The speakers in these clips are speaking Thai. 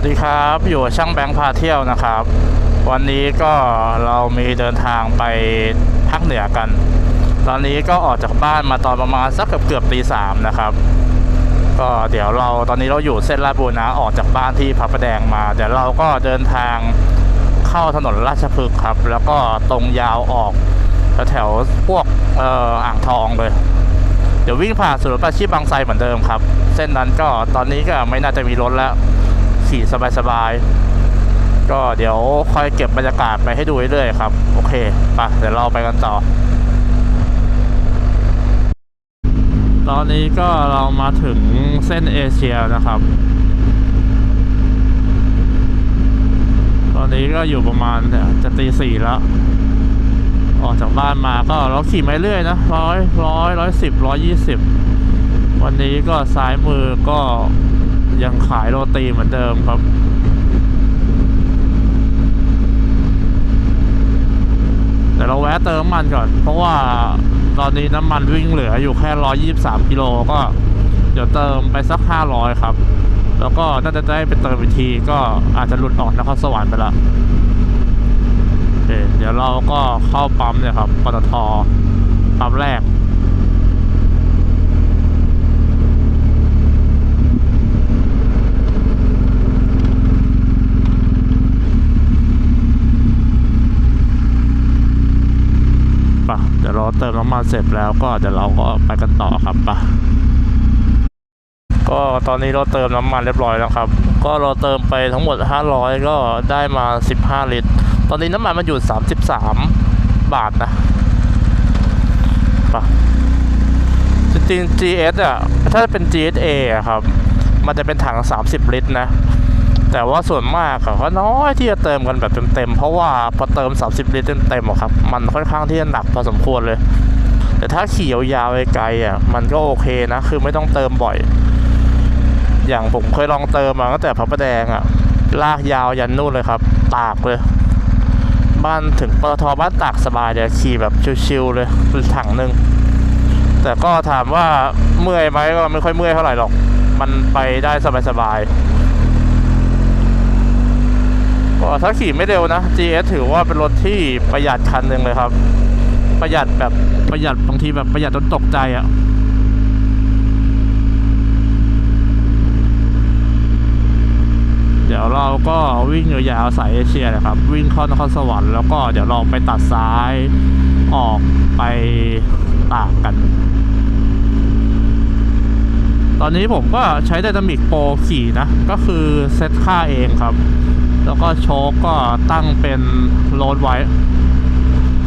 วัสดีครับอยู่ช่างแบงค์พาเที่ยวนะครับ วันนี้ก็เรามีเดินทางไปภาคเหนือกัน ตอนนี้ก็ออกจากบ้านมาตอนประมาณสักเกือบเกือบตีสามนะครับ ก็เดี๋ยวเราตอนนี้เราอยู่เส้นลาดบุรณะออกจากบ้านที่พระประแดงมาเดี๋ยวเราก็เดินทางเข้าถนนราชพฤกษ์ครับ แล้วก็ตรงยาวออกแถวพวกอ่ออ่างทองเลยเดี๋ยววิ่งผ่านศูนประชีพบางไทรเหมือนเดิมครับ เส้นนั้นก็ตอนนี้ก็ไม่น่าจะมีรถแล้ว ขี่สบายๆ ก็เดี๋ยวคอยเก็บบรรยากาศไปให้ดูเรื่อยๆครับ โอเคไปเดี๋ยวเราไปกันต่อ ตอนนี้ก็เรามาถึงเส้นเอเชียนะครับ ตอนนี้ก็อยู่ประมาณจะตีสี่แล้วออกจากบ้านมาก็เราขี่มาเรื่อยนะร้อยร้อยร้อยสิบร้อยยี่สิบวันนี้ก็ซ้ายมือก็ ยังขายโรตีเหมือนเดิมครับ แต่เราแวะเติมมันก่อน เพราะว่าตอนนี้น้ำมันวิ่งเหลืออยู่แค่ร้อยยี่สามกิโลก็ เดี๋ยวเติมไปสักห้าร้อยครับ แล้วก็น่าจะได้ไปเติมอีกทีก็อาจจะหลุดออกนครสวรรค์ไปละเเดี๋ยวเราก็เข้าปั๊มเนี่ยครับปตทปั๊มแรก ปะ เราเติมน้ำมันเสร็จแล้วก็เดี๋ยวเราก็ไปกันต่อครับปะก็ตอนนี้เราเติมน้ำมันเรียบร้อยแล้วครับ ก็เราเติมไปทั้งหมด 500 ก็ได้มา 15 ลิตร ตอนนี้น้ำมันมันอยู่ 33 บาทนะปะจริงๆ GS อะ ถ้าเป็น GSA อะครับ มันจะเป็นถัง 30 ลิตรนะ แต่ว่าส่วนมากอะก็น้อยที่จะเติมกันแบบเต็มๆ เพราะว่าพอเติม 30 ลิตรเต็มๆอะครับ มันค่อนข้างที่จะหนักพอสมควรเลย แต่ถ้าขี่ยาวๆไกลอะมันก็โอเคนะ คือไม่ต้องเติมบ่อย อย่างผมเคยลองเติมมาตั้งแต่พระประแดงอะลากยาวยันนู่นเลยครับ ตากเลย บ้านถึงปตทบ้านตากสบายเลยขี่แบบชิวๆเลยถังหนึ่งแต่ก็ถามว่าเมื่อยไหมก็ไม่ค่อยเมื่อยเท่าไหร่หรอก มันไปได้สบายๆ ถ้าขี่ไม่เร็วนะ GS ถือว่าเป็นรถที่ประหยัดคันหนึ่งเลยครับ ประหยัดแบบประหยัดบางทีแบบประหยัดจนตกใจอะ่ะเดี๋ยวเราก็วิ่งยาวๆสายเอเชียนะครับ วิ่งเข้านครสวรรค์แล้วก็เดี๋ยวเราไปตัดซ้ายออกไปตากกัน ตอนนี้ผมก็ใช้ไดนามิกโปรขี่นะ ก็คือเซตค่าเองครับ แล้วก็โชคก็ตั้งเป็นโรดไว้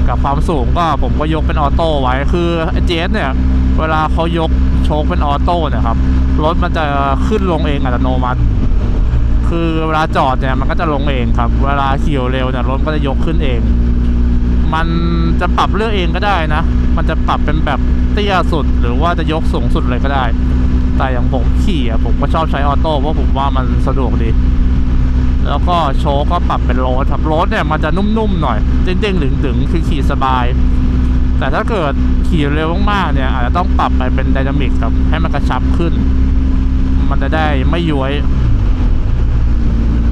กับความสูงก็ผมก็ยกเป็นออโต้ไว้คือเจสเนี่ย เวลาเขายกโชคเป็นออโต้เนี่ยครับรถมันจะขึ้นลงเองอัตโนมัติ คือเวลาจอดเนี่ยมันก็จะลงเองครับ เวลาขี่เร็วเนี่ยรถก็จะยกขึ้นเอง มันจะปรับเลือกเองก็ได้นะ มันจะปรับเป็นแบบเตี้ยสุดหรือว่าจะยกสูงสุดเลยก็ได้ แต่อย่างผมขี่อะผมก็ชอบใช้ออโต้เพราะผมว่ามันสะดวกดี แล้วก็โชว์ก็ปรับเป็นโรดครับโรดเนี่ยมันจะนุ่มๆหน่อยเด้งๆดึงๆคือขี่สบาย แต่ถ้าเกิดขี่เร็วมากๆเนี่ยอาจจะต้องปรับไปเป็นไดนามิกครับให้มันกระชับขึ้น มันจะได้ไม่ย้วย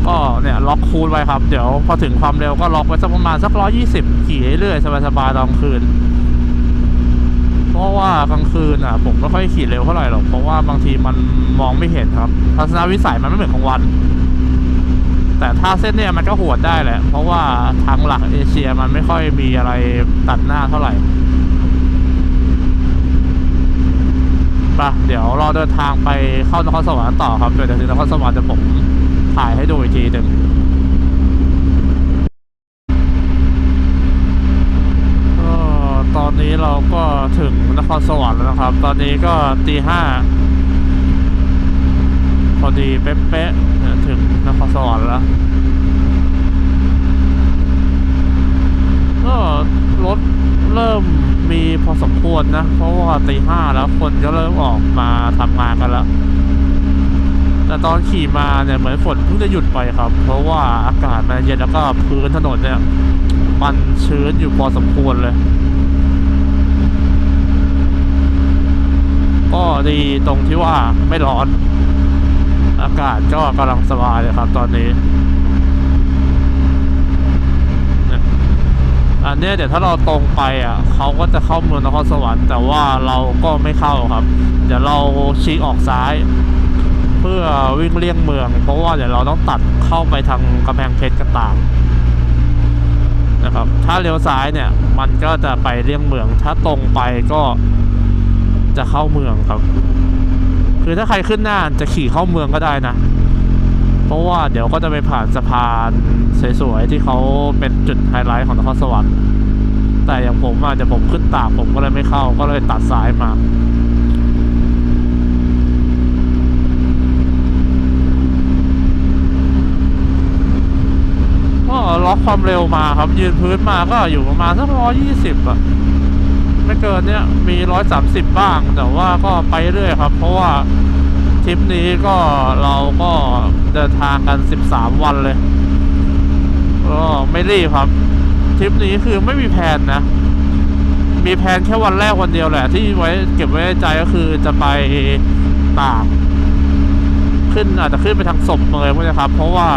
ก็เนี่ยล็อกคูลไว้ครับ เดี๋ยวพอถึงความเร็วก็ล็อกไว้สักประมาณสักร้อยี่สิบขี่เรื่อยๆสบายๆตอนคืน เพราะว่ากลางคืนอะ ผมไม่ค่อยขี่เร็วเท่าไหร่หรอกเพราะว่าบางทีมันมองไม่เห็นครับทัศนวิสัยมันไม่เหมือนของวัน แต่ถ้าเส้นเนี่ยมันก็หวดได้แหละ เพราะว่าทางหลักเอเชียมันไม่ค่อยมีอะไรตัดหน้าเท่าไหร่ปะเดี๋ยวเราเดินทางไปเข้านครสวรรค์ต่อครับเดี๋ยวถึงนครสวรรค์จะผมถ่ายให้ดูอีกทีหนึ่งก็ตอนนี้เราก็ถึงนครสวรรค์แล้วนะครับ ตอนนี้ก็ตีห้าพอดีเป๊ะๆ เนี่ยถึงนครสวรรค์แล้วก็รถเริ่มมีพอสมควรนะ เพราะว่าตีห้าแล้วคนก็เริ่มออกมาทำงานกันแล้ว แต่ตอนขี่มาเนี่ยเหมือนฝนเพิ่งจะหยุดไปครับ เพราะว่าอากาศมันเย็นแล้วก็พื้นถนนเนี่ย มันชื้นอยู่พอสมควรเลย ก็ดีตรงที่ว่าไม่ร้อน อากาศก็กำลังสบายเลยครับตอนนี้ อันเนี้ยเดี๋ยวถ้าเราตรงไปอะเขาก็จะเข้าเมืองนครสวรรค์แต่ว่าเราก็ไม่เข้าครับ เดี๋ยวเราชี้ออกซ้าย เพื่อวิ่งเลี่ยงเมือง เพราะว่าเดี๋ยวเราต้องตัดเข้าไปทางกำแพงเพชรกันตามนะครับ ถ้าเลี้ยวซ้ายเนี่ย มันก็จะไปเลี่ยงเมือง ถ้าตรงไปก็จะเข้าเมืองครับ คือถ้าใครขึ้นหน้าจะขี่เข้าเมืองก็ได้นะ เพราะว่าเดี๋ยวก็จะไปผ่านสะพานสวยๆที่เขาเป็นจุดไฮไลท์ของนครสวรรค์แต่อย่างผมอะเดี๋ยวผมขึ้นตากผมก็เลยไม่เข้าก็เลยตัดซ้ายมาก็ล็อกความเร็วมาครับยืนพื้นมาก็อยู่ประมาณสักร้อยยี่สิบอะ ไม่เกินเนี้ยมีร้อยสามสิบบ้าง แต่ว่าก็ไปเรื่อยครับ เพราะว่าทริปนี้ก็เราก็เดินทางกันสิบสามวันเลยก็ไม่รีบครับทริปนี้คือไม่มีแผนนะ มีแผนแค่วันแรกวันเดียวแหละ ที่ไว้เก็บไว้ในใจก็คือจะไปตากขึ้นอาจจะขึ้นไปทางศพเมยพวกนี้ครับ เพราะว่า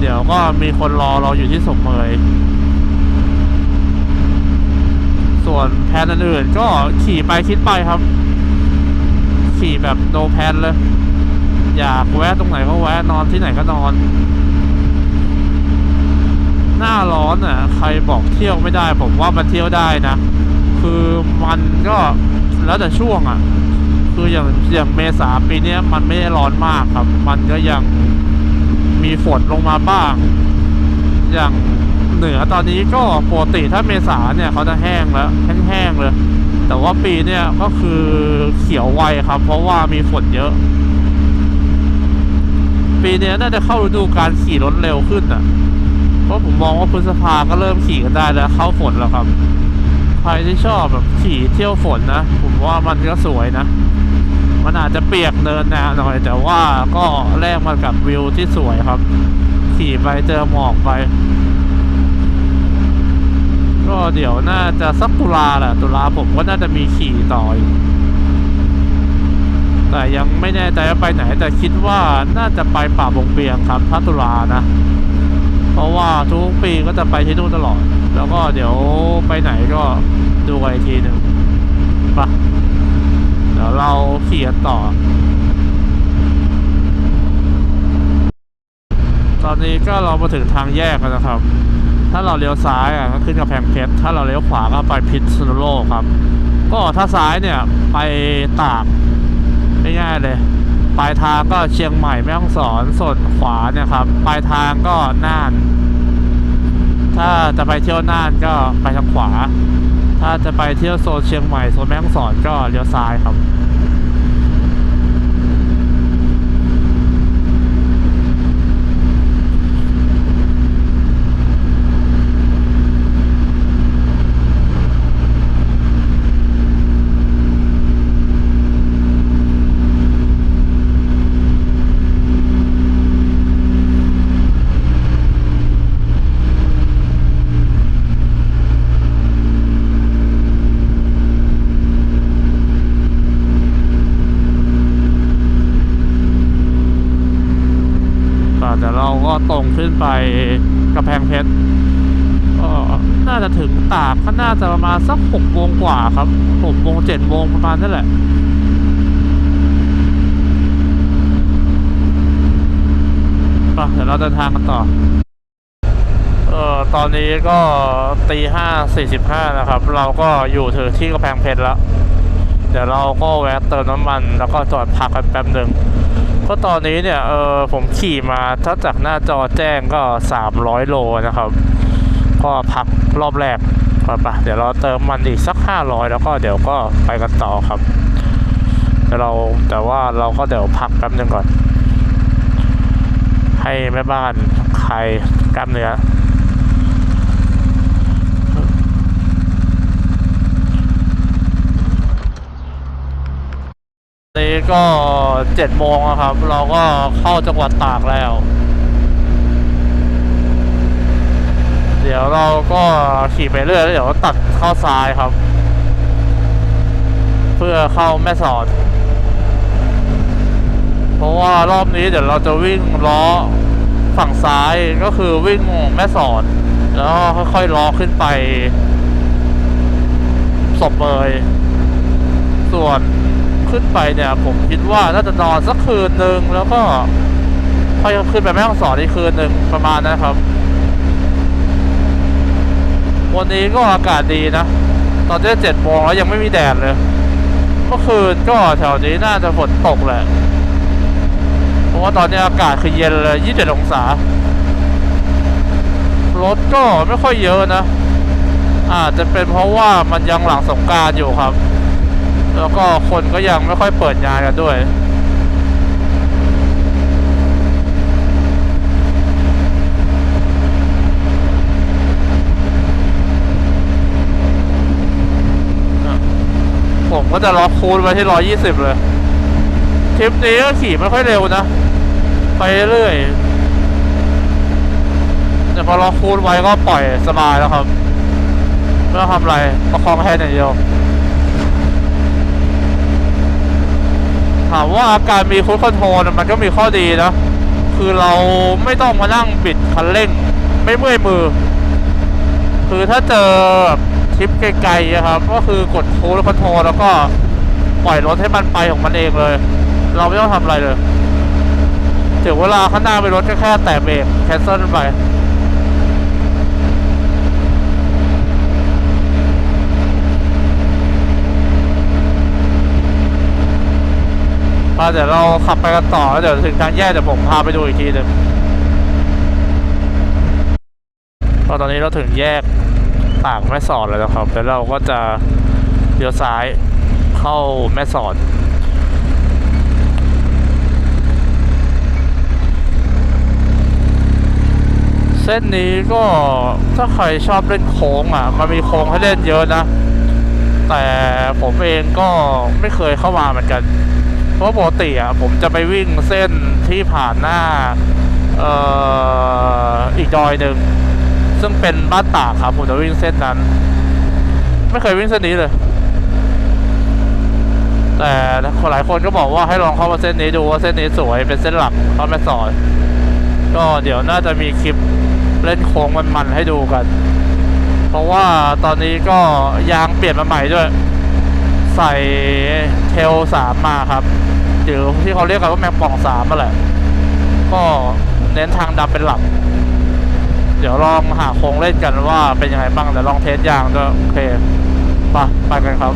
เดี๋ยวก็มีคนรอเราอยู่ที่ศพเมย ส่วนแผนอื่นๆก็ขี่ไปคิดไปครับ ขี่แบบโนแพนเลย อยากแวะตรงไหนก็แวะนอนที่ไหนก็นอน หน้าร้อนอะ ใครบอกเที่ยวไม่ได้ ผมว่ามันเที่ยวได้นะ คือมันก็แล้วแต่ช่วงอะ คืออย่างอย่างเมษาปีนี้มันไม่ได้ร้อนมากครับ มันก็ยังมีฝนลงมาบ้าง อย่าง เหนือตอนนี้ก็ปกติถ้าเมษาเนี่ยเขาจะแห้งแล้วแห้งๆเลย แต่ว่าปีเนี่ยก็คือเขียวไวครับ เพราะว่ามีฝนเยอะ ปีเนี้ยน่าจะเข้าฤดูการขี่รถเร็วขึ้นอะ เพราะผมมองว่าพฤษภาก็เริ่มขี่กันได้แล้ว เข้าฝนแล้วครับ ใครที่ชอบแบบขี่เที่ยวฝนนะ ผมว่ามันก็สวยนะ มันอาจจะเปียกเนินนาหน่อย แต่ว่าก็แลกมากับวิวที่สวยครับ ขี่ไปเจอหมอกไป ก็เดี๋ยวน่าจะสักตุลาแหละตุลาผมก็น่าจะมีขี่ต่ออีกแต่ยังไม่แน่ใจว่าไปไหน แต่คิดว่าน่าจะไปป่าบงเบียงครับถ้าตุลานะ เพราะว่าทุกปีก็จะไปที่นู่นตลอด แล้วก็เดี๋ยวไปไหนก็ดูกันอีกทีหนึ่งไปะเดี๋ยวเราขี่กันต่อ ตอนนี้ก็เรามาถึงทางแยกแล้วนะครับ ถ้าเราเลี้ยวซ้ายอะก็ขึ้นกำแพงเพชรถ้าเราเลี้ยวขวาก็ไปพิษณุโลกครับ ก็ถ้าซ้ายเนี่ยไปตากง่ายๆเลยปลายทางก็เชียงใหม่แม่ฮ่องสอนส่วนขวาเนี่ยครับปลายทางก็น่าน ถ้าจะไปเที่ยวน่านก็ไปทางขวา ถ้าจะไปเที่ยวโซนเชียงใหม่โซนแม่ฮ่องสอนก็เลี้ยวซ้ายครับ ก็ตรงขึ้นไปกระแพงเพชรก็น่าจะถึงตากก็น่าจะประมาณสักหกโมงกว่าครับหกโมงเจ็ดโมงประมาณนั่นแหละไปเดี๋ยวเราเดินทางกันต่อ เออตอนนี้ก็ตีห้าสี่สิบห้านะครับ เราก็อยู่ถึงที่กระแพงเพชรแล้ว เดี๋ยวเราก็แวะเติมน้ำมัน แล้วก็จอดพักกันแป๊บหนึ่ง ราะตอนนี้เนี่ยเออผมขี่มาถ้าจากหน้าจอแจ้งก็ 300 โลนะครับ ก็พักรอบแรกก่อนปะเดี๋ยวเราเติมมันอีกสัก 500 แล้วก็เดี๋ยวก็ไปกันต่อครับแต่เราแต่ว่าเราก็เดี๋ยวพักแป๊บหนึ่งก่อน ให้แม่บ้านใครกล้ามเนื้อนี้ก็ เจ็ดโมงครับ เราก็เข้าจังหวัดตากแล้ว เดี๋ยวเราก็ขี่ไปเรื่อยแล้วเดี๋ยวตัดเข้าซ้ายครับ เพื่อเข้าแม่สอด เพราะว่ารอบนี้เดี๋ยวเราจะวิ่งล้อฝั่งซ้ายก็คือวิ่งแม่สอด แล้วค่อยๆล้อขึ้นไปศพเบยส่วน ขึ้นไปเนี่ย ผมคิดว่าน่าจะนอนสักคืนหนึ่งแล้วก็ค่อยขึ้นไปแม่ห้องสอนอีกคืนหนึ่งประมาณนั้นครับ วันนี้ก็อากาศดีนะ ตอนนี้เจ็ดโมงแล้วยังไม่มีแดดเลยเมื่อคืนก็แถวนี้น่าจะฝนตกแหละเพราะว่าตอนนี้อากาศคือเย็นเลย27องศารถก็ไม่ค่อยเยอะนะอาจจะเป็นเพราะว่ามันยังหลังสงการอยู่ครับ แล้วก็คนก็ยังไม่ค่อยเปิดงานกันด้วยผมก็จะล็อกคูณไว้ที่ร้อยี่สิบเลย ทริปนี้ก็ขี่ไม่ค่อยเร็วนะ ไปเรื่อยแต่พอล็อกคูณไว้ก็ปล่อยสบายแล้วครับ ไม่ต้องทำอะไร ประคองแค่อย่างเดียว ถามว่าการมีคูดคอนโทรลมันก็มีข้อดีนะ คือเราไม่ต้องมานั่งบิดคันเร่ง ไม่เมื่อยมือ คือถ้าเจอทริปไกลๆครับ ก็คือกดคูดคอนโทรลแล้วก็ปล่อยรถให้มันไปของมันเองเลย เราไม่ต้องทำอะไรเลยถึงเวลาข้างหน้าไปรถก็แค่แตะเบรกแคนเซิลไป เดี๋ยวเราขับไปกันต่อแล้วเดี๋ยวถึงทางแยกเดี๋ยวผมพาไปดูอีกทีหนึ่งก็ตอนนี้เราถึงแยกปากแม่สอดแล้วนะครับแล้วเราก็จะเลี้ยวซ้ายเข้าแม่สอดเส้นนี้ก็ถ้าใครชอบเล่นโค้งอะมันมีโค้งให้เล่นเยอะนะ แต่ผมเองก็ไม่เคยเข้ามาเหมือนกัน ราะปกติอะผมจะไปวิ่งเส้นที่ผ่านหน้าเอ่ออีกดอยหนึ่งซึ่งเป็นบ้านตากครับผมจะวิ่งเส้นนั้น ไม่เคยวิ่งเส้นนี้เลย แต่หลายคนก็บอกว่าให้ลองเข้ามาเส้นนี้ดูว่าเส้นนี้สวยเป็นเส้นหลักเข้าแม่สอดก็เดี๋ยวน่าจะมีคลิปเล่นโค้งมันๆให้ดูกัน เพราะว่าตอนนี้ก็ยางเปลี่ยนมาใหม่ด้วย ใส่เทลสามมาครับ หรือที่เขาเรียกกันว่าแมงป่องสามนั่นแหละ ก็เน้นทางดำเป็นหลัก เดี๋ยวลองหาโค้งเล่นกันว่าเป็นยังไงบ้างเดี๋ยวลองเทสยางด้วยโอเคไปไปกันครับ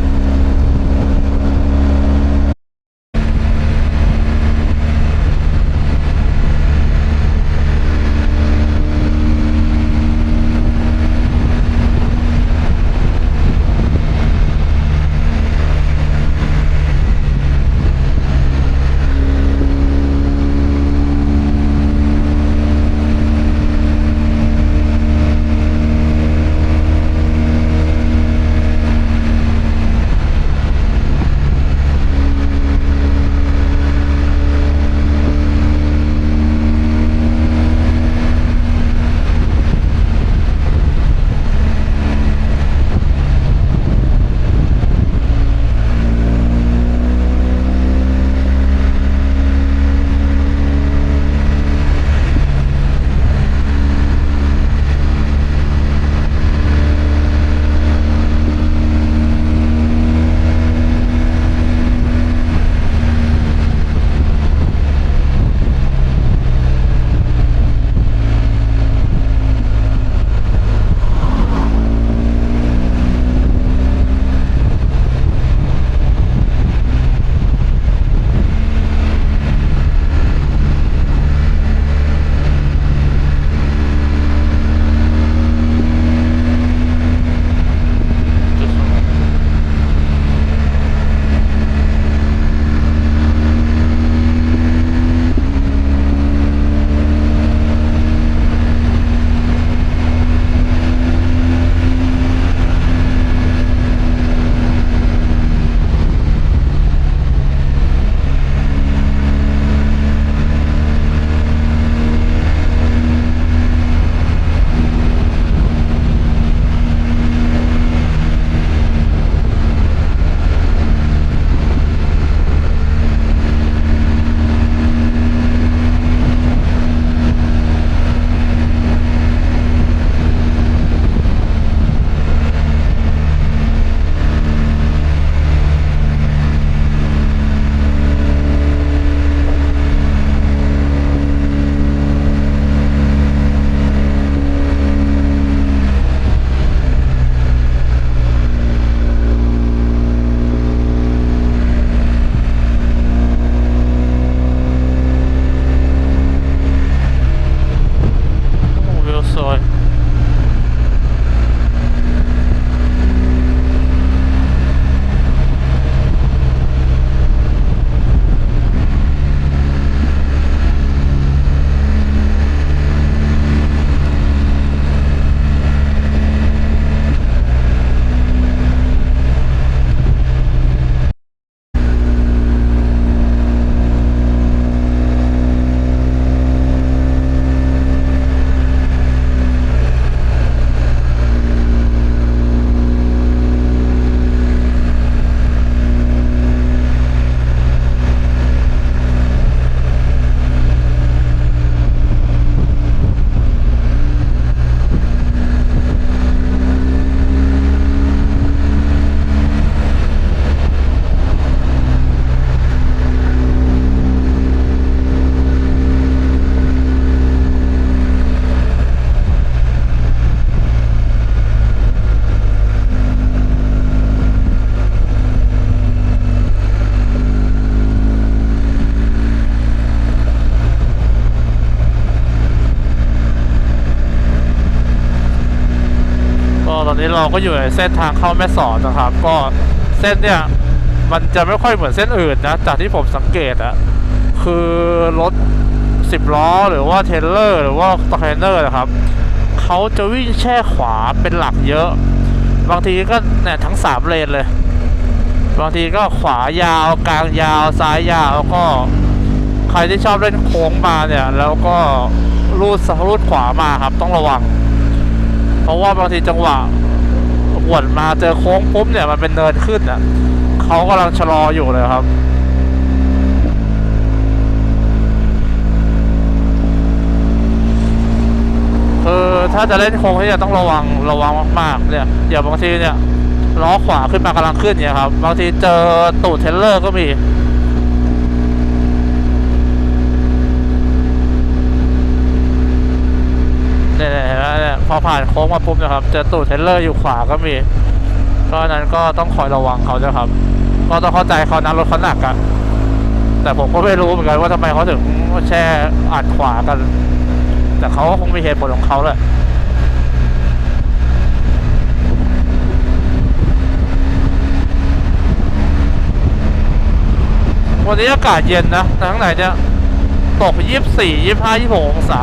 เราก็อยู่ในเส้นทางเข้าแม่สอดนะครับ ก็เส้นเนี่ยมันจะไม่ค่อยเหมือนเส้นอื่นนะ จากที่ผมสังเกตอะคือรถสิบล้อหรือว่าเทรลเลอร์ หรือว่าคอนเทนเนอร์นะครับเขาจะวิ่งแช่ขวาเป็นหลักเยอะ บางทีก็เนี่ยทั้งสามเลนเลย บางทีก็ขวายาวกลางยาวซ้ายยาวแล้วก็ ใครที่ชอบเล่นโค้งมาเนี่ย แล้วก็รูดรูดขวามาครับต้องระวัง เพราะว่าบางทีจังหวะ หวนมาเจอโค้งปุ๊บเนี่ยมันเป็นเนินขึ้นอะเขากำลังชะลออยู่เลยครับคือถ้าจะเล่นโค้งที่จะต้องระวังระวังมากๆเนี่ยอย่าบางทีเนี่ยล้อขวาขึ้นมากำลังขึ้นเนี่ยครับบางทีเจอตูดเทรลเลอร์ก็มี เนี่ยๆเห็นไหมเนี่ย พอผ่านโค้งมาปุ๊บนะครับจอตูดเทลเลอร์อยู่ขวาก็มีก็อันนั้นก็ต้องคอยระวังเขาด้วยครับ ก็ต้องเข้าใจเขานะรถเขาหนักอะแต่ผมก็ไม่รู้เหมือนกันว่าทำไมเขาถึงแช่อัดขวากัน แต่เขาก็คงมีเหตุผลของเขาแหละวันนี้อากาศเย็นนะแต่ข้งในเนี่ยตกยี่สิบสี่ยี่ห้ายี่หกองศา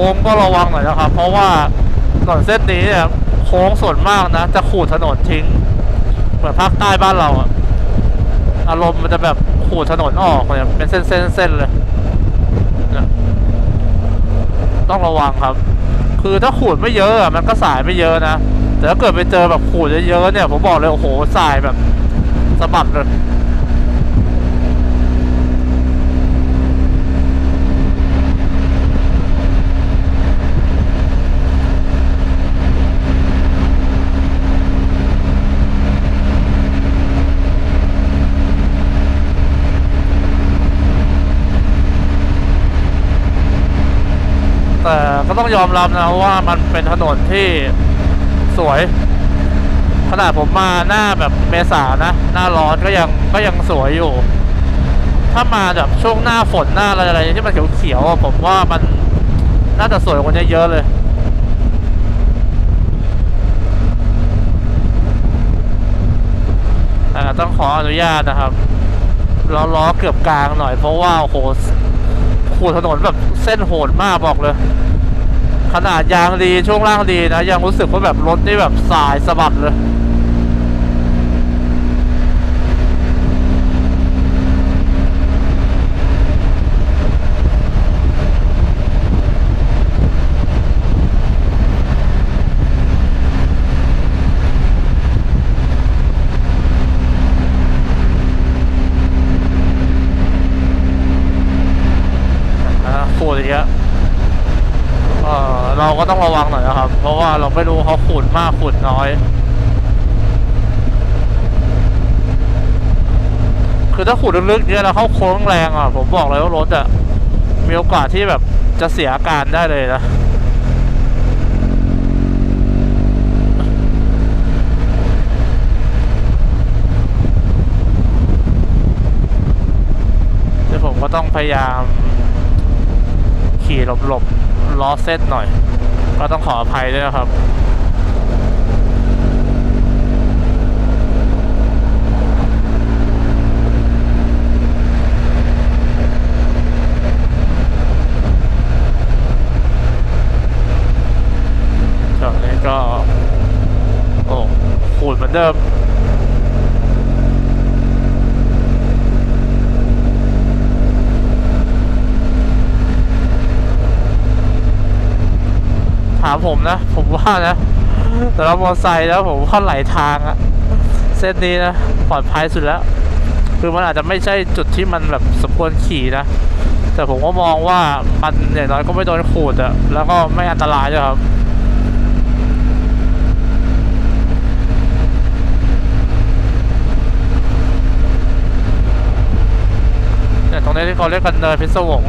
ค้งก็ระวังหน่อยนะครับ เพราะว่าถนนเส้นนี้เนี่ยโค้งส่วนมากนะ จะขูดถนนทิ้ง เหมือนภาคใต้บ้านเราอะอารมณ์มันจะแบบขูดถนนออกเนี่ยเป็นเส้นเส้นเส้นเลยต้องระวังครับ คือถ้าขูดไม่เยอะอะมันก็สายไม่เยอะนะ แต่ถ้าเกิดไปเจอแบบขูดเยอะๆเนี่ย ผมบอกเลยโอ้โหสายแบบสะบัดเลย แต่ ก็ต้องยอมรับนะว่ามันเป็นถนนที่สวย ขนาดผมมาหน้าแบบเมษานะ หน้าร้อนก็ยังก็ยังสวยอยู่ ถ้ามาแบบช่วงหน้าฝนหน้าอะไรอะไรที่มันเขียวๆผมว่ามันน่าจะสวยกว่านี้เยอะเลยต่ต้องขออนุญาตนะครับล้อล้อเกือบกลางหน่อยเพราะว่าโอ้โหขูดถนนแบบเส้นโหดมากบอกเลย ขนาดยางดีช่วงล่างดีนะยังรู้สึกว่าแบบรถนี่แบบสายสะบัดเลย นะขูดอย่างเงี้ยเออเรา ก็ต้องระวังหน่อยนะครับ เพราะว่าเราไม่รู้เขาขูดมากขูดน้อย คือถ้าขูดลึกๆเนี่ยแล้วเข้าโค้งแรงอะ ผมบอกเลยว่ารถอะ มีโอกาสที่แบบจะเสียอาการได้เลยนะดิผมก็ต้องพยายาม ขี่หลบๆล้อเส้นหน่อย ก็ต้องขออภัยด้วยนะครับตอนนี้ก็ โอ้ขูดเหมือนเดิม ผมนะ ผมว่านะแต่เรามอเตอร์ไซค์แล้วผมว่าไหลทางอะเส้นนี้นะปลอดภัยสุดแล้ว คือมันอาจจะไม่ใช่จุดที่มันแบบสมควรขี่นะ แต่ผมก็มองว่ามันอย่างน้อยก็ไม่โดนขูดอะแล้วก็ไม่อันตรายด้วยครับเนี่ยตรงนี้ที่เขาเรียกกันเนินพิศวง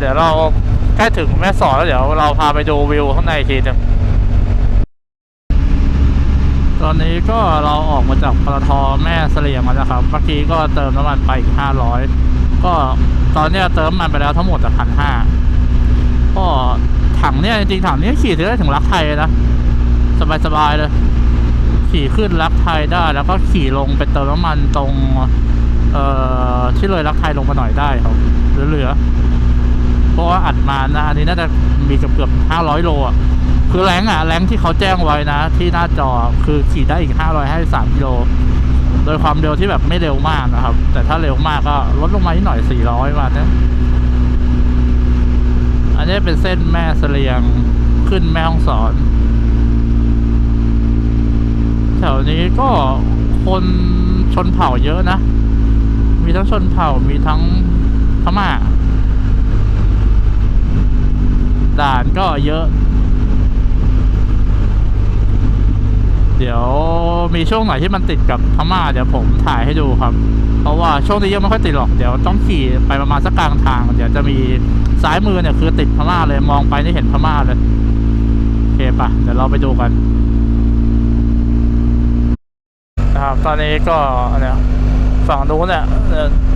เดี๋ยวเราใกล้ถึงแม่สอดแล้วเดี๋ยวเราพาไปดูวิวข้างในอีกทีหนึ่งตอนนี้ก็เราออกมาจากปตทแม่เสลียงแล้วนะครับ เมื่อกี้ก็เติมน้ำมันไปอีกห้าร้อยก็ตอนนี้เติมน้ำมันไปแล้วทั้งหมดจากพันห้าก็ถังเนี่ยจริงๆถังนี้ขี่ได้ถึงรักไทยนะสบายๆเลย ขี่ขึ้นรักไทยได้ แล้วก็ขี่ลงไปเติมน้ำมันตรง เอ่อที่เลยรักไทยลงมาหน่อยได้ครับเหลือ เพราะว่าอัดมานะอันนี้น่าจะมีเกือบเกือบห้าร้อยโลอะคือแรงอะแรงที่เขาแจ้งไว้นะ ที่หน้าจอคือขี่ได้อีกห้าร้อยห้าสามกิโลโดยความเร็วที่แบบไม่เร็วมากนะครับ แต่ถ้าเร็วมากก็ลดลงมานิดหน่อยสี่ร้อยมานะอันนี้เป็นเส้นแม่เสลียงขึ้นแม่ห้องสอนแถวนี้ก็คนชนเผ่าเยอะนะ มีทั้งชนเผ่ามีทั้งพม่า ด่านก็เยอะ เดี๋ยวมีช่วงไหนที่มันติดกับพม่าเดี๋ยวผมถ่ายให้ดูครับ เพราะว่าช่วงนี้ยังไม่ค่อยติดหรอกเดี๋ยวต้องขี่ไปประมาณสักกลางทาง เดี๋ยวจะมีซ้ายมือเนี่ยคือติดพม่าเลยมองไปนี่เห็นพม่าเลยโอเคปะเดี๋ยวเราไปดูกันนะครับตอนนี้ก็เนี่ยฝั่งนู้นเนี่ย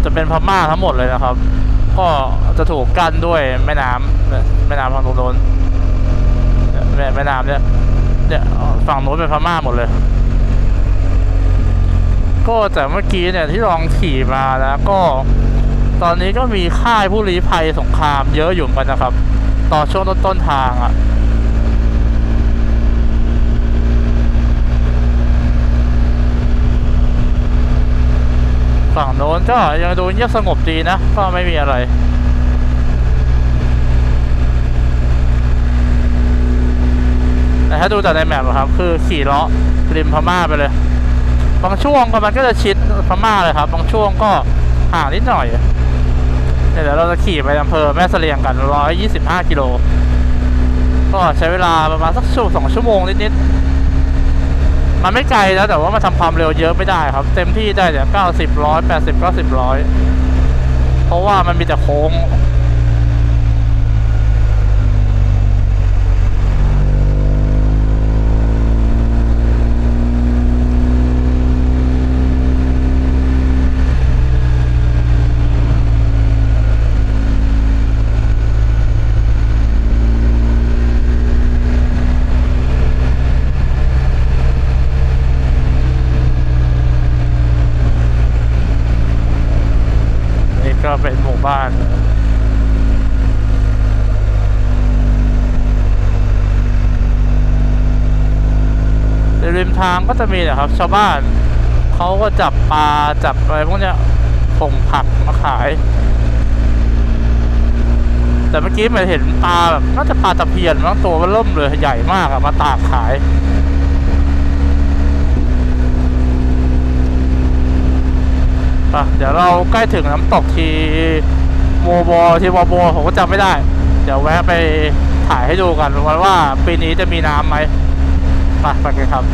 จะเป็นพม่าทั้งหมดเลยนะครับ ก็ จะถูกกั้นด้วยแม่น้ำแม่น้ำฝั่งนู้นเนี่ยแม่แม่น้ำเนี่ยเนี่ยฝั่งโน้นเป็นพม่าหมดเลย ก็แต่เมื่อกี้เนี่ยที่ลองขี่มาแล้วก็ตอนนี้ก็มีค่ายผู้ลี้ภัยสงครามเยอะอยู่กันนะครับ ต่อช่วงต้นๆทางอะฝั่งโน้นก็ยังดูเงียบสงบดีนะ ก็ไม่มีอะไร แต่ ถ้าดูจากในแมปครับ คือขี่เลาะริมพม่าไปเลย บางช่วงก็มันก็จะชิดพม่าเลยครับ บางช่วงก็ห่างนิดหน่อยเดี๋ยวเราจะขี่ไปอำเภอแม่เสลียงกัน 125 กิโล ก็ใช้เวลาประมาณสักชั่วสองชั่วโมงนิดๆ มันไม่ไกลแล้วแต่ว่ามันทำความเร็วเยอะไม่ได้ครับ เต็มที่ได้แต่เก้าสิบร้อยแปดสิบเก้าสิบร้อย เพราะว่ามันมีแต่โค้ง นี่ก็เป็นหมู่บ้าน ในริมทางก็จะมีนะครับ ชาวบ้านเขาก็จับปลาจับอะไรพวกเนี้ยส่งผักมาขาย แต่เมื่อกี้มันเห็นปลาแบบน่าจะปลาตะเพียนมั้งตัวมันเริ่มเลยใหญ่มากอะมาตากขายอะเดี๋ยวเราใกล้ถึงน้ำตกทีโมโบทีโมโบผมก็จำไม่ได้ เดี๋ยวแวะไปถ่ายให้ดูกันว่าว่าปีนี้จะมีน้ำไหมไปไปกันครับ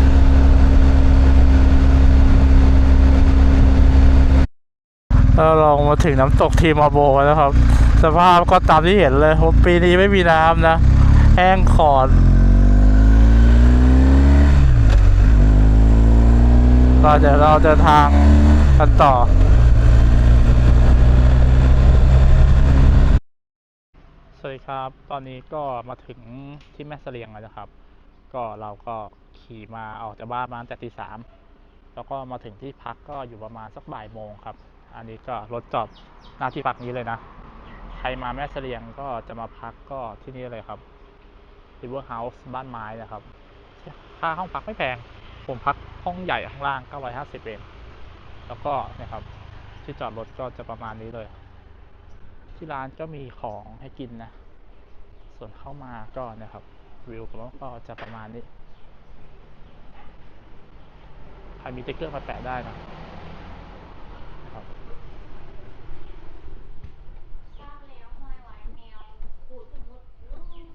เราลองมาถึงน้ำตกทีมอโบแล้วครับ สภาพก็ตามที่เห็นเลยปีนี้ไม่มีน้ำนะแห้งขอดก็เดี๋ยวเราเดินทางกันต่อสวัสดีครับ ตอนนี้ก็มาถึงที่แม่เสลียงแล้วนะครับ ก็เราก็ขี่มาออกจากบ้านมาตั้งแต่ตีสามแล้วก็มาถึงที่พักก็อยู่ประมาณสักบ่ายโมงครับ อันนี้ก็รถจอดหน้าที่พักนี้เลยนะ ใครมาแม่เสลียงก็จะมาพักก็ที่นี่เลยครับ River House บ้านไม้นะครับ ค่าห้องพักไม่แพง ผมพักห้องใหญ่ข้างล่าง 950 เอง แล้วก็เนะครับ ที่จอดรถก็จะประมาณนี้เลย ที่ร้านก็มีของให้กินนะ ส่วนเข้ามาก็เนะครับ วิวของก็จะประมาณนี้ใครมีติ๊กเกอร์มาแปะได้นะ ครับ ทราบแล้วหอยหวายแมวปูดสมุดลูก เนี่ย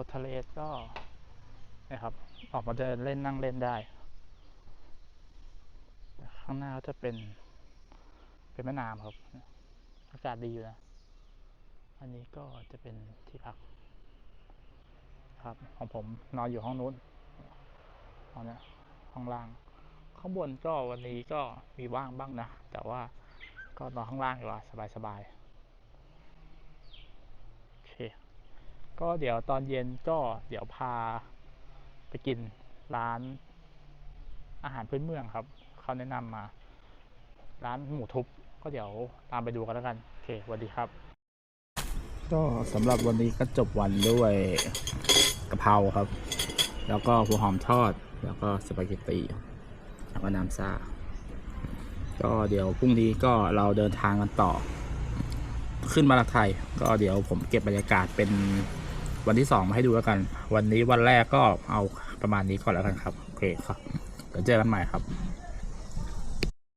ตัวทะเลก็นะครับ ออกมาเดินเล่นนั่งเล่นได้ ข้างหน้าก็จะเป็น เป็นแม่น้ำครับ อากาศดีอยู่นะ อันนี้ก็จะเป็นที่พัก ครับ ของผมนอนอยู่ห้องนู้นห้องนี้ห้องล่าง ข้างบนก็วันนี้ก็มีว่างบ้างนะ แต่ว่าก็นอนข้างล่างดีกว่าสบายๆ โอเค ก็เดี๋ยวตอนเย็นก็เดี๋ยวพาไปกินร้านอาหารพื้นเมืองครับ เขาแนะนำมา ร้านหมูทุบก็เดี๋ยวตามไปดูกันแล้วกัน โอเคสวัสดีครับ ก็สำหรับวันนี้ก็จบวันด้วยกะเพราครับ แล้วก็หัวหอมทอด แล้วก็สปาเกตตีแล้วก็น้ำซ่า ก็เดี๋ยวพรุ่งนี้ก็เราเดินทางกันต่อ ขึ้นมาลักไทย ก็เดี๋ยวผมเก็บบรรยากาศเป็น วันที่สองมาให้ดูแล้วกัน วันนี้วันแรกก็เอาประมาณนี้ก่อนแล้วกันครับ โอเคครับ เดี๋ยวเจอกันใหม่ครับ